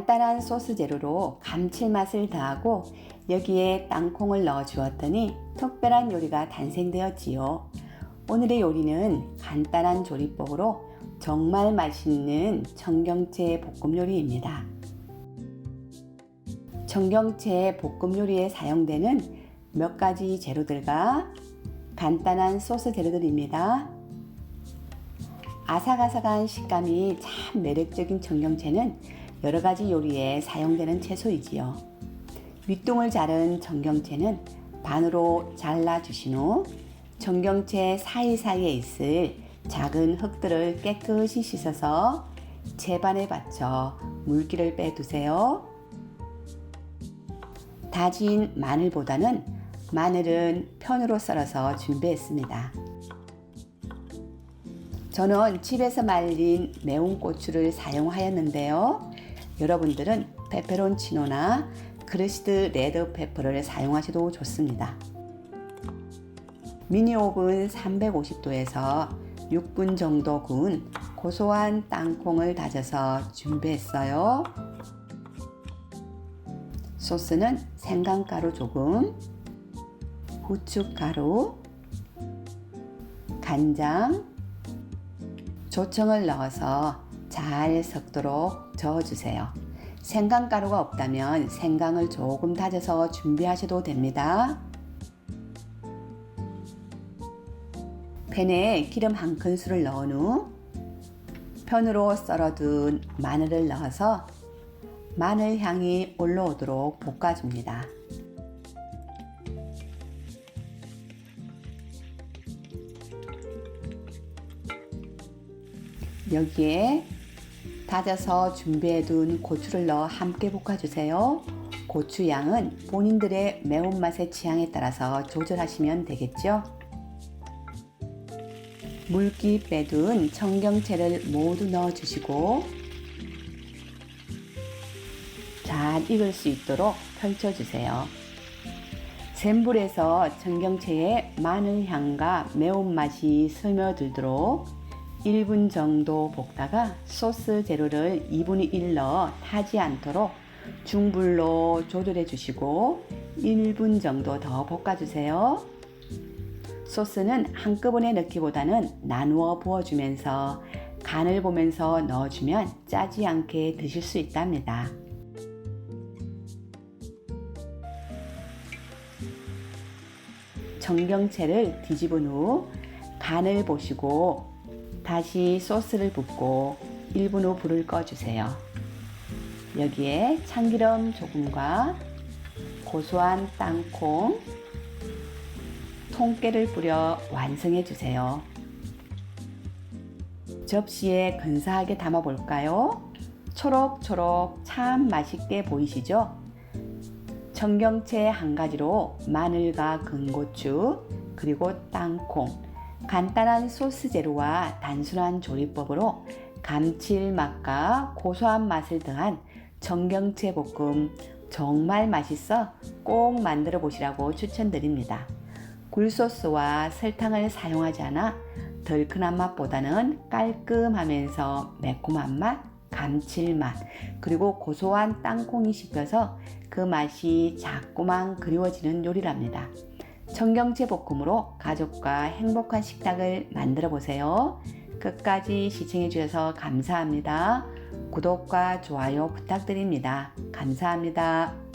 간단한 소스 재료로 감칠맛을 더하고 여기에 땅콩을 넣어 주었더니 특별한 요리가 탄생되었지요. 오늘의 요리는 간단한 조리법으로 정말 맛있는 청경채 볶음 요리입니다. 청경채 볶음 요리에 사용되는 몇 가지 재료들과 간단한 소스 재료들입니다. 아삭아삭한 식감이 참 매력적인 청경채는 여러 가지 요리에 사용되는 채소이지요. 밑둥을 자른 청경채는 반으로 잘라 주신 후 청경채 사이사이에 있을 작은 흙들을 깨끗이 씻어서 채반에 받쳐 물기를 빼두세요. 다진 마늘보다는 마늘은 편으로 썰어서 준비했습니다. 저는 집에서 말린 매운 고추를 사용하였는데요. 여러분들은 페페론치노나 크러시드 레드 페퍼를 사용하셔도 좋습니다. 미니 오븐 350도에서 6분 정도 구운 고소한 땅콩을 다져서 준비했어요. 소스는 생강가루 조금, 후춧가루, 간장, 조청을 넣어서 잘 섞도록 저어주세요. 생강가루가 없다면 생강을 조금 다져서 준비하셔도 됩니다. 팬에 기름 한 큰술을 넣은 후 편으로 썰어둔 마늘을 넣어서 마늘 향이 올라오도록 볶아줍니다. 여기에 다져서 준비해둔 고추를 넣어 함께 볶아주세요. 고추 양은 본인들의 매운맛의 취향에 따라서 조절하시면 되겠죠. 물기 빼둔 청경채를 모두 넣어주시고 잘 익을 수 있도록 펼쳐주세요. 센 불에서 청경채의 마늘 향과 매운맛이 스며들도록 1분 정도 볶다가 소스 재료를 2분의 1 넣어 타지 않도록 중불로 조절해 주시고 1분 정도 더 볶아주세요. 소스는 한꺼번에 넣기보다는 나누어 부어주면서 간을 보면서 넣어주면 짜지 않게 드실 수 있답니다. 청경채를 뒤집은 후 간을 보시고 다시 소스를 붓고 1분 후 불을 꺼주세요. 여기에 참기름 조금과 고소한 땅콩, 통깨를 뿌려 완성해 주세요. 접시에 근사하게 담아 볼까요? 초록초록 참 맛있게 보이시죠? 청경채 한 가지로 마늘과 근고추, 그리고 땅콩, 간단한 소스 재료와 단순한 조리법으로 감칠맛과 고소한 맛을 더한 청경채 볶음 정말 맛있어 꼭 만들어 보시라고 추천드립니다. 굴소스와 설탕을 사용하지 않아 덜큰한 맛보다는 깔끔하면서 매콤한 맛, 감칠맛, 그리고 고소한 땅콩이 씹혀서 그 맛이 자꾸만 그리워지는 요리랍니다. 청경채 볶음으로 가족과 행복한 식탁을 만들어 보세요. 끝까지 시청해 주셔서 감사합니다. 구독과 좋아요 부탁드립니다. 감사합니다.